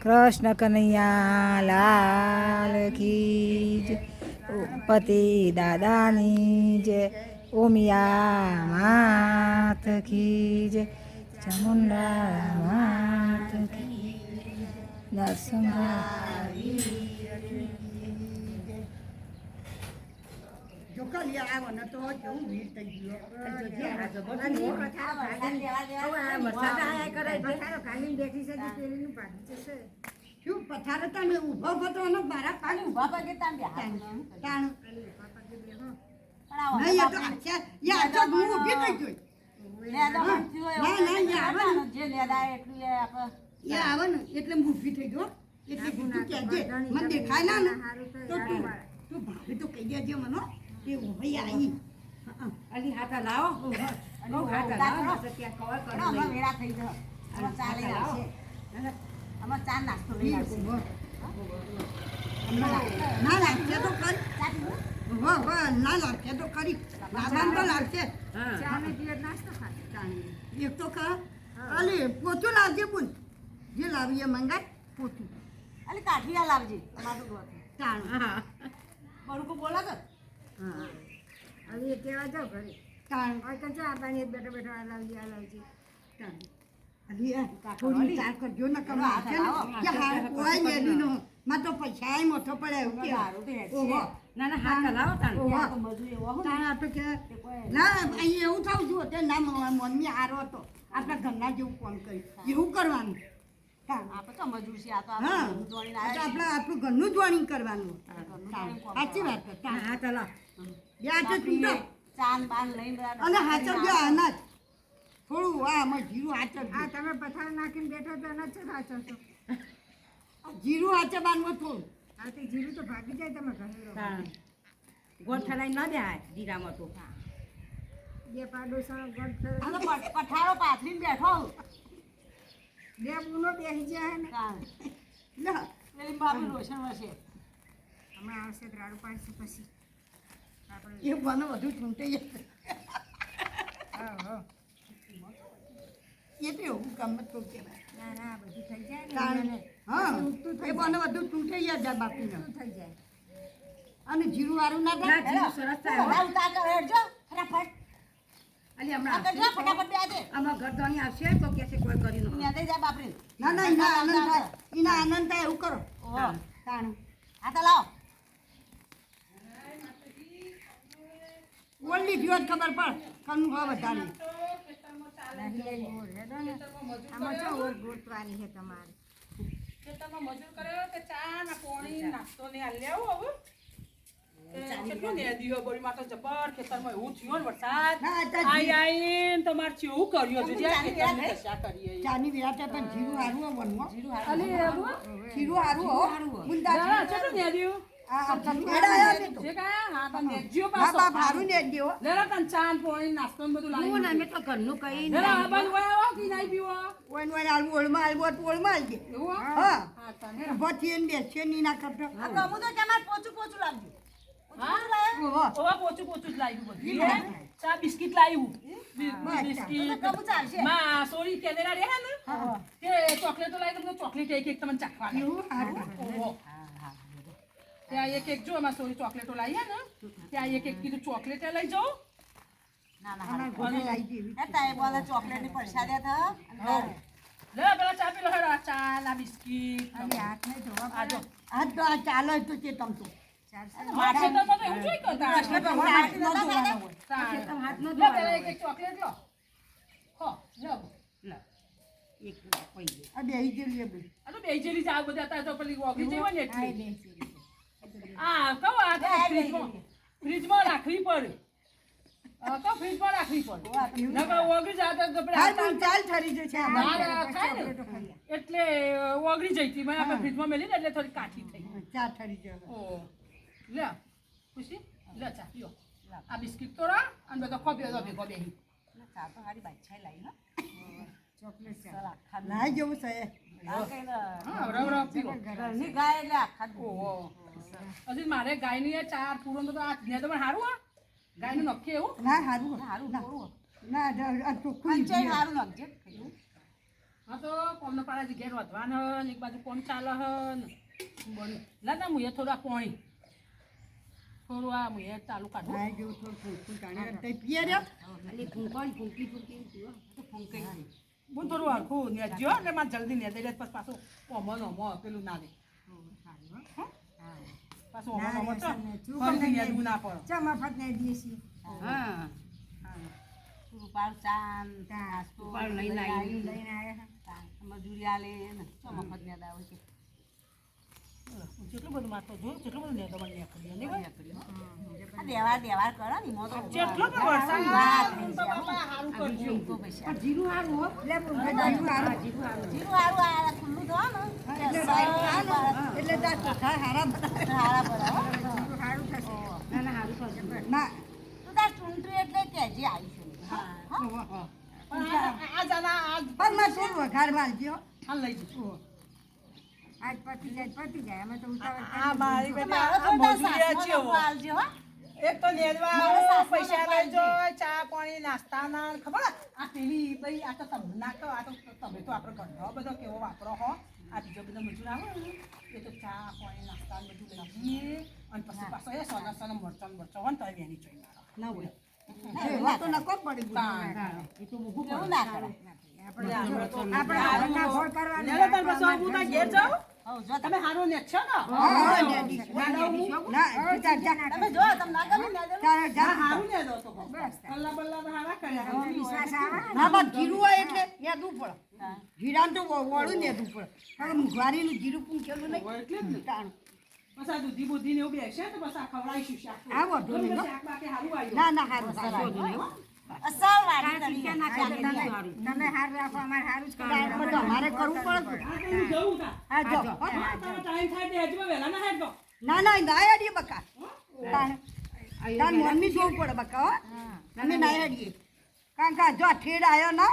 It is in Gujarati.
કૃષ્ણ કનૈયા લાલ કી જય પતિ દાદાની જય ઓમિયા માત કી જય ચામુંડા માત કી નરસિંહ જો કાલે આવો ને તો કેવું ભીડ થઈ ગયો જો આ જબરદસ્ત શું પથારે તમે ઊભો તો એનો મારા પાણી ઊભા પગે તાણ તાણ. નહીં એ તો આછા યા તો હું ઊભી થઈ ગઈ. યા આવે ને. એટલે હું થઈ ગયો એટલે કીધું કે જે મને દેખાય ના તો તું તું ભાભી તો કહી દેજે મને કે ઊભી આવી અલી હાથા લાવો બહુ હાથા લાવો ને સત્યા કવર કરી લઈ. ના લાગશે તો કરી વાહ વાહ ના લાગશે તો કરી લાવવાનું તો લાગશે એક તો ખા અલે પોતું લાવજે બોલ જે લાવીએ મંગાય પોતું તાણ હા. તાણ તાણ અલી આ થોડી ચાર કરજો ને કમ છે ને કે હાર કોઈ મેલી નો માં તો પૈસા મોટો પડે એવું કે. ઓહો. ના ના હાથા લાવો તાણ. ઓહો. તાણ આ કે ના અહીં એવું થાવ છું તે ના મમ્મી હારો હતો. આપણા ઘરના જેવું કોમ કર્યું એવું કરવાનું. આપડે હા. તો આપણે આપણું ઘરનું જ વણી કરવાનું. સાચી વાત હા તાણ. હાથે તૂટો અને હાચવજો અનાજ. થોડું આ આમાં જીરું હાચવજો. તમે પથાર નાખીને બેઠો તો ન છે સાચવશો આ જીરું હાચવવાનું થોડું આ તે જીરું તો ભાગી જાય તમે ઘરે રહો. ન ગોઠા લઈને ના બેહાય જીરામાં તો. બે પાડોશા ગોઠ પઠારો પાથરીને બેઠો બે બૂનો બેસી જાય ને. લે. પેલી બાપી રોશન હશે. હમણાં આવશે દ્રાડુ રાડું પાડશે પછી. એ મને વધુ ચૂંટાઈ જશે હા હા એ તો એવું ગમે તો કહેવાય ના. ના બધું થઈ જાય. એને હા એ મને બધું ચૂંટાઈ જાય બાપીને. થઈ જાય. અને જીરું વાળું ના થાય? સરસ થાય. હેડજો ફટાફટ. અલી હમણાં જા આવશે. ફટાફટ બે આજે. આમાં ગરદણી આવશે તો કે છે કોઈ કરી નો ત્યાં જા બાપરી. ના ના એના આનંદ થાય. એના આનંદ થાય એવું કરો. ઓહો તાણ. હા તો લાવો. ઓલી જીવત ખબર પડ કનું હોય વધારે. આમાં ચો ઓર ગોતવાની છે તમારે ખેતરમાં મજૂર કર્યો તે ચા ને પોણી નાસ્તો ને આ લેવો હવે? કેટલું ને દીયો બોરી માં તો જબર ખેતરમાં એવું થયું ને વરસાદ. તો આઈ આઈને તમાર ચેવું કર્યું જ્યાં કરીએ ચાની પણ જીરું હારું વનમાં. અલી જીરું હારું હો. ગુંદા જરા કેટલું ને દીયું? હા, હા હું હો? હા હા, હા? હે? બિસ્કિટ લાવ્યું બિસ્કિટ. માં સોરી કેનેડા રહ્યા ને? તે ચોકલેટો લાવી તમને ચોકલેટ એક એક તમને ચાખવા એવું? હારું ઓહો. ત્યાં એક એક જો એમાં સોરી ચોકલેટો લાવીએ ને ત્યાં એક એક કીધું ચોકલેટ લઈ જાઓ. ના ના લાવી દેવી. હે તાય બોલે ચોકલેટની પરસાદ થા લે પેલા ચા પી આ બિસ્કિટ નહીં જો. આજ તો આ ચાલે તો તે. તમ તો ચોકલેટ લો. હો લો લે. એક પૈ આ બેહી ગયેલી એ બધી. આ જાવ બધા અત્યારે તો પેલી વોગી જેવો ને એટલી. ફ્રીજમાં. ફ્રીજમાં રાખવી પડે. આ તો ફ્રીજમાં રાખવી પડે. નકર ઓગળી જાય તો આપણે હાલ હાથમાં- પણ ચાલ ઠરી જાય ને એટલે ઓગળી જઈ હતી. મેં આપણે ફ્રીજમાં મેલી ને એટલે થોડી કાચી થઈ ચા ઠરી જશે. ઓ લે ખુશી? લે ચા પીઓ આ બિસ્કિટ તો રા અને બધા ખોપ્યો તો ભેગો બેહી. ચા તો હારી બાદશાહ લાવી હો. ચોકલેટ ચાલ ચાલ લાઈ જવું છે. આ કઈ ના- હા રવ રવ પીવો. ઘરની ગાય એટલે આખા ઓહો. હજી મારે ગાયની એ ચાર પૂરો તો આ ને તો હારું સારું આ ગાયનું નખે એવું? ના હારું હારું ના. ના આ ચોખ્ખું હારું નાખજે હા તો કોમનો પાડાથી ઘેર વધવાન હે એક બાજુ કોમ ચાલે હન. ને બોલ લાદા મુએ થોડું આ પાણી. થોડું આ મુએ ચાલુ કાઢો. આ જેવું થોડું ફૂંકવું કાણે તે પીએ રે અને ફૂંકણ ફૂંકી ફૂંકી ફૂંકાઈ બોલ થોડું આખું નેજો એટલે મારે જલ્દી નેદે જાય પછી પાછું ઓમો ને પેલું ના દે પાછું ફરીથી ના પડે. ચા મફત દઈએ હા. થોડું પાલ ચાન નાસ્તો લઈને આવી. લઈને આવ્યા મજૂરી આલે ને. તો મફત ને દાવ છે જેટલું બધું મારતો જો જેટલું બધું નેદો મને નેકળી નહીં ભાઈ આ દેવાર દેવાર કરો ને એમાં જેટલો તો વરસાદ વાત આવે તો બાપા હારું કરજો. પણ જીરું સારું હો. એટલે જીરું હારું. જીરું સારું જીરું હારું આ ખુલ્લું ધો ને. એટલે સારું હાલો. એટલે તાર ચોખા હારા બધા હારા પડે જીરું હારું થશે. ના ના સારું કરજો ના. તું તાર ચૂંટણી એટલે કહેજે આવીશું પણ આ- આ જાના પણ માં થોડું વઘાર મારજો આ લઈ જજો આજ પતી જાય પતી જાય. અમે તો ઉતાવળ આ મારી બેટા તો તાર મજૂરી આ સાસુનો ચેવો. નફો આલજે હો. એક તો લેવા આવો, પૈસા લેજો ચા પાણી નાસ્તાના ના ખબર આ પેલી ભાઈ આ તો તમે નાખો આ તો તમે તો આપણો ગંધો બધો કેવો વાપરો હો. આ બીજો બધો મજૂર આવો. એ તો ચા પાણી નાસ્તા બધું લઈ જઈએ અને પછી પાછો એ સોના સોના મરચાં ને મરચાં હોય ને તો એ વેની ચોઈ મારો ના હોય. તો નકો પડી ગયું. એ તો મોઘું ના કરે. તો તમે હારું ને છો ને? હા, ડેડી. ના જા, જા. તમે જો. તમને ના તો તો જીરું તો વળું પૂંખેલું નહીં. બસ આ દૂધી બુદ્ધી ને એવું બેસે તો બસ આ ખવડાવીશું શાક. તો. ના ના હારું ના તમે હારું રાખો અમારે હારું જ કરવાનું. પણ કરવું પડે આ તો હું જઉં તા. હા જો. ટાઈમ થાય તે હજુ ના. ના ના ના હેડીએ બકા. તાર મમ્મી જોવું પડે બકા હો. અમે ના હેડીએ કારણ કે જો ઠેડ આવ્યો ના.